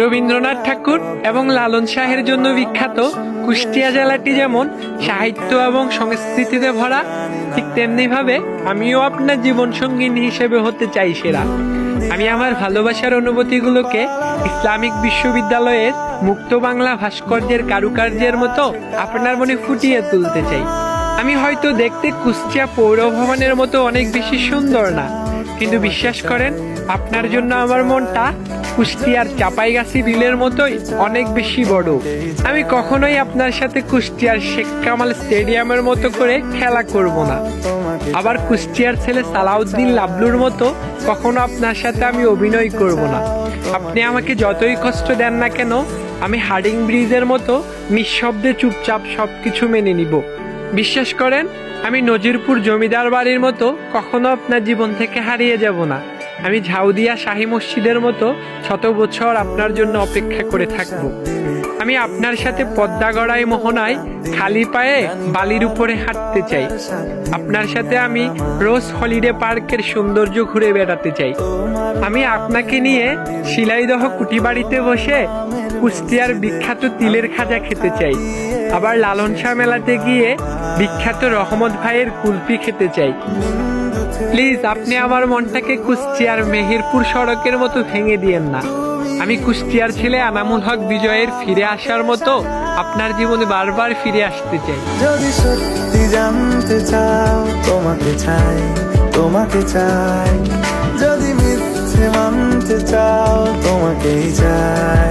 রবীন্দ্রনাথ ঠাকুর এবং লালন শাহের জন্য বিখ্যাত কুষ্টিয়া জেলাটি যেমন সাহিত্য এবং সংস্কৃতিতে ভরা, ঠিক তেমনি ভাবে আমিও আপনার জীবন সঙ্গিনী হিসেবে হতে চাই সেরা। আমি আমার ভালোবাসার অনুভূতিগুলোকে ইসলামিক বিশ্ববিদ্যালয়ের মুক্ত বাংলা ভাস্কর্যের কারুকার্যের মতো আপনার মনে ফুটিয়ে তুলতে চাই। আমি হয়তো দেখতে কুষ্টিয়া পৌর ভবনের মতো অনেক বেশি সুন্দর না, কিন্তু বিশ্বাস করেন, আপনার জন্য আমার মনটা কুষ্টিয়ার চাপাইগাছি বিলের মতোই অনেক বেশি বড়। আমি কখনোই আপনার সাথে কুষ্টিয়ার শেখ কামাল স্টেডিয়ামের মতো করে খেলা করব না। আবার কুষ্টিয়ার ছেলে সালাউদ্দিন লাবলুর মতো কখনো আপনার সাথে আমি অভিনয় করব না। আপনি আমাকে যতই কষ্ট দেন না কেন, আমি হার্ডিং ব্রিজের মতো নিঃশব্দে চুপচাপ সবকিছু মেনে নিব। বিশ্বাস করেন, আমি নজিরপুর জমিদার বাড়ির মতো কখনো আপনার জীবন থেকে হারিয়ে যাব না। আমি ঝাউদিয়া শাহী মসজিদের মতো শত বছর আপনার জন্য অপেক্ষা করে থাকব। আমি আপনার সাথে পদ্মাগড়াই মোহনায় খালি পায়ে বালির উপরে হাঁটতে চাই। আপনার সাথে আমি রোজ হলিডে পার্কের সৌন্দর্য ঘুরে বেড়াতে চাই। আমি আপনাকে নিয়ে শিলাইদহ কুটি বাড়িতে বসে কুষ্টিয়ার বিখ্যাত তিলের খাজা খেতে চাই। আবার লালন শাহ মেলাতে গিয়ে বিখ্যাত রহমত ভাইয়ের কুলফি খেতে চাই। প্লিজ আপনি আমার মনটাকে কুষ্টিয়ার মেহেরপুর সড়কের মতো ভেঙে দিয়েন না। আমি কুষ্টিয়ার ছেলে আনামুল হক বিজয়ের ফিরে আসার মতো আপনার জীবনে বারবার ফিরে আসতে চাই। যদি সত্যি জানতে চাও, তোমাকে চাই তোমাকে চাই। যদি মিথ্যে মানতে চাও, তোমাকেই চাই।